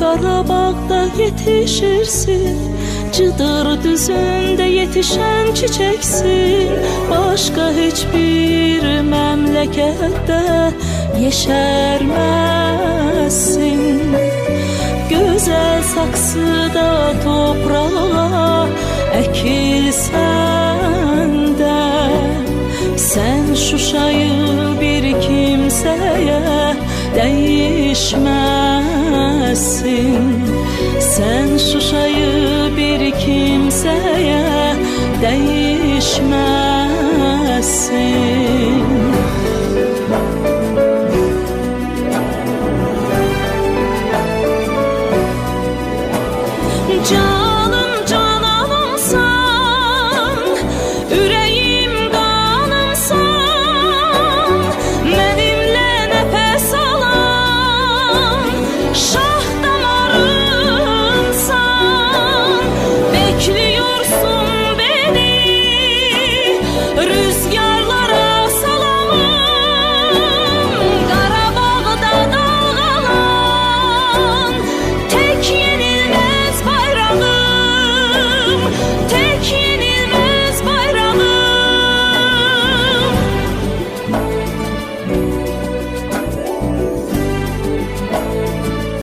Qarabağda yetişirsin. Cıdır düzünde yetişen çiçeksin. Başka hiçbir memlekette yeşermezsin. Güzel saksıda toprağa ekilsen de Sen Şuşayı bir kimseye değilsin Sen Şuşa'yı bir kimseye değişmezsin. Can